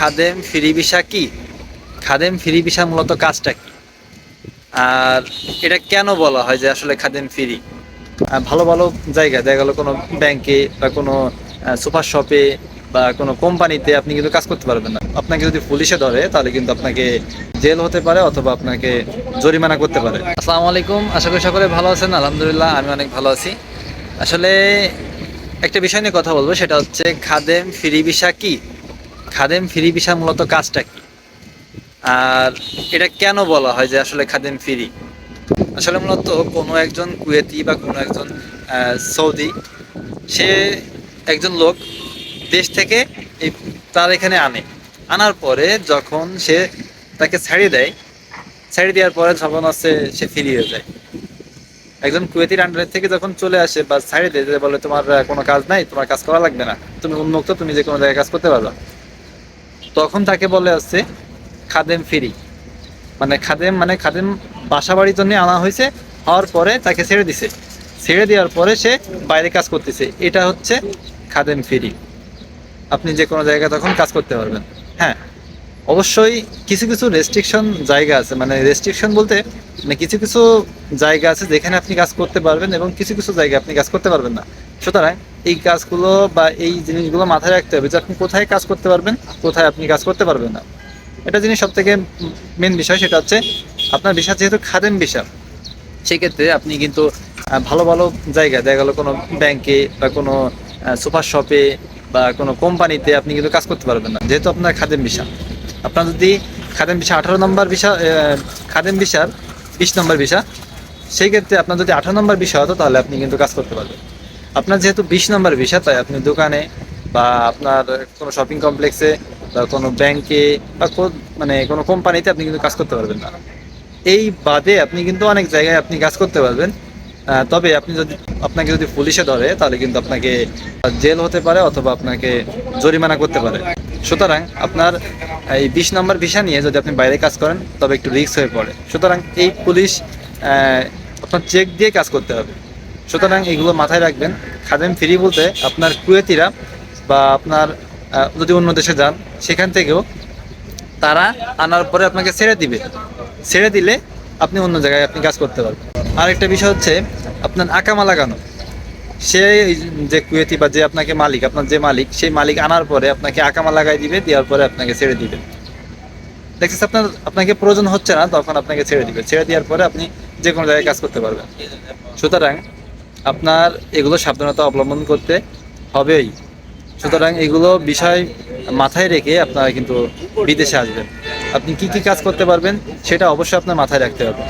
খাদেম free visa কি? খাদেম ফ্রি ভিসা মূলত কাজটা কি? আর এটা কেন বলা হয় যে আসলে খাদেম ফ্রি? ভালো ভালো জায়গায় দেখা গেলো কোনো ব্যাংকে বা কোনো সুপার শপে বা কোনো কোম্পানিতে আপনি কিন্তু কাজ করতে পারবেন না। আপনাকে যদি পুলিশে ধরে, তাহলে কিন্তু আপনাকে জেল হতে পারে অথবা আপনাকে জরিমানা করতে পারে। আসসালামু আলাইকুম, আশা করি সকলে ভালো আছেন, আলহামদুলিল্লাহ, আমি অনেক ভালো আছি। আসলে একটা বিষয় নিয়ে কথা বলব, সেটা হচ্ছে খাদেম ফ্রি ভিসা কি? খাদেম ফ্রি ভিসা মূলত কাজটা কি? আর এটা কেন বলা হয় যে আসলে খাদেম ফ্রি? আসলে মূলত কোনো একজন কুয়েতি বা কোনো একজন সৌদি, সে একজন লোক দেশ থেকে এই তার এখানে আনে। আনার পরে যখন সে তাকে ছাড়িয়ে দেয় ছাড়িয়ে দেওয়ার পরে যখন আছে সে ফিরিয়ে যায়। একজন কুয়েতির আন্ডারের থেকে যখন চলে আসে বা ছাড়িয়ে দেয় বলে, তোমার কোনো কাজ নাই, তোমার কাজ করা লাগবে না। তুমি উন্মুক্ত, তুমি যে কোনো জায়গায় কাজ করতে পারবে। তখন তাকে বলে আছে, খাদেম ফ্রি। মানে খাদেম মানে খাদেম বাসা বাড়ির জন্য আনা হয়েছে, হওয়ার পরে তাকে ছেড়ে দিছে। ছেড়ে দেওয়ার পরে সে বাইরে কাজ করতেছে। এটা হচ্ছে খাদেম ফ্রি। আপনি যে কোনো জায়গায় তখন কাজ করতে পারবেন। হ্যাঁ অবশ্যই কিছু কিছু রেস্ট্রিকশন জায়গা আছে। মানে রেস্ট্রিকশন বলতে মানে কিছু কিছু জায়গা আছে যেখানে আপনি কাজ করতে পারবেন এবং কিছু কিছু জায়গায় আপনি কাজ করতে পারবেন না। সুতরাং এই কাজগুলো বা এই জিনিসগুলো মাথায় রাখতে হবে যে আপনি কোথায় কাজ করতে পারবেন, কোথায় আপনি কাজ করতে পারবেন না। এটা জিনিস সব থেকে মেন বিষয় সেটা হচ্ছে আপনার বিষয় যেহেতু খাদেম বিষয় সেক্ষেত্রে আপনি কিন্তু ভালো ভালো জায়গায় দেখা গেলো কোনো ব্যাংকে বা কোনো সুপার শপে বা কোনো কোম্পানিতে আপনি কিন্তু কাজ করতে পারবেন না, যেহেতু আপনার খাদেম বিষয় আপনার যদি খাদেম বিষয় আঠারো নম্বর বিষয় খাদেম বিষার বিশ নম্বর বিষয় সেই ক্ষেত্রে আপনার যদি আঠারো নম্বর বিষয় হতো তাহলে আপনি কিন্তু কাজ করতে পারবেন। আপনার যেহেতু বিশ নম্বর ভিসা, তাই আপনি দোকানে বা আপনার কোনো শপিং কমপ্লেক্সে বা কোনো ব্যাংকে বা মানে কোনো কোম্পানিতে আপনি কিন্তু কাজ করতে পারবেন না। এই বাদে আপনি কিন্তু অনেক জায়গায় আপনি কাজ করতে পারবেন। তবে আপনি যদি, আপনাকে যদি পুলিশে ধরে, তাহলে কিন্তু আপনাকে জেল হতে পারে অথবা আপনাকে জরিমানা করতে পারে। সুতরাং আপনার এই বিশ নম্বর ভিসা নিয়ে যদি আপনি বাইরে কাজ করেন, তবে একটু রিস্ক হয়ে পড়ে। সুতরাং এই পুলিশ আপনার চেক দিয়ে কাজ করতে হবে। সুতরাং এগুলো মাথায় রাখবেন। খাদেম ফ্রি বলতে আপনার কুয়েতিরা বা আপনার যদি অন্য দেশে যান, সেখান থেকেও তারা আনার পরে আপনাকে ছেড়ে দিবে। ছেড়ে দিলে আপনি অন্য জায়গায় আপনি কাজ করতে পারবেন। আরেকটা বিষয় হচ্ছে আপনার আকামা লাগানো। সে যে কুয়েতি বা যে আপনাকে মালিক, আপনার যে মালিক, সেই মালিক আনার পরে আপনাকে আকামা লাগাই দিবে, দেওয়ার পরে আপনাকে ছেড়ে দিবে। দেখছিস আপনার, আপনাকে প্রয়োজন হচ্ছে না, তখন আপনাকে ছেড়ে দিবে। ছেড়ে দেওয়ার পরে আপনি যে কোনো জায়গায় কাজ করতে পারবেন। সুতরাং আপনার এগুলো সাবধানতা অবলম্বন করতে হবেই। সুতরাং এগুলো বিষয় মাথায় রেখে আপনারা কিন্তু বিদেশে আসবেন। আপনি কি কি কাজ করতে পারবেন সেটা অবশ্যই আপনার মাথায় রাখতে হবে।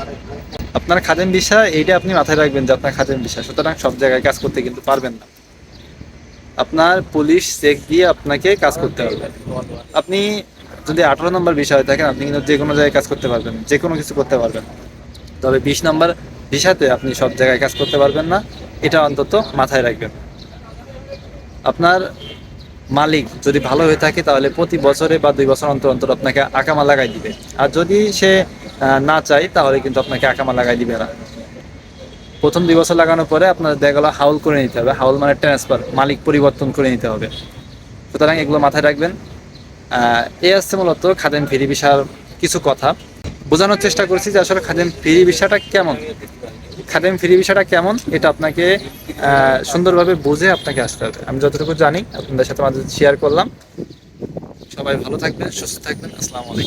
আপনার খাদেম বিষয় এইটা আপনি মাথায় রাখবেন যে আপনার খাদেম বিষয় সুতরাং সব জায়গায় কাজ করতে কিন্তু পারবেন না। আপনার পুলিশ, চেক দিয়ে আপনাকে কাজ করতে হবে। আপনি যদি আঠারো নম্বর বিষয় থাকেন, আপনি কিন্তু যে কোনো জায়গায় কাজ করতে পারবেন যে কোনো কিছু করতে পারবেন তবে বিশ নম্বর ভিসাতে আপনি সব জায়গায় কাজ করতে পারবেন না। এটা অন্তত মাথায় রাখবেন। আপনার মালিক যদি ভালো হয়ে থাকে, তাহলে প্রতি বছরে বা দুই বছর অন্তর অন্তর আপনাকে আকামা লাগাই দিবে। আর যদি সে না চায়, তাহলে কিন্তু আপনাকে আকামা লাগাই দিবে না। প্রথম দুই বছর লাগানোর পরে আপনার দেখা গেলো হাউল করে নিতে হবে। হাউল মানে ট্রান্সফার মালিক পরিবর্তন করে নিতে হবে। সুতরাং এগুলো মাথায় রাখবেন। এই আসছে মূলত খাদেম ফিরি বিষার কিছু কথা। বোঝানোর চেষ্টা করছি যে আসলে খাদেম ফিরি বিষয়টা কেমন? খাদেম ফ্রি বিষয়টা কেমন, এটা আপনাকে সুন্দরভাবে বুঝে আপনাকে আসতে হবে। আমি যতটুকু জানি, আপনাদের সাথে আমাদের শেয়ার করলাম। সবাই ভালো থাকবেন, সুস্থ থাকবেন, আসসালামু আলাইকুম।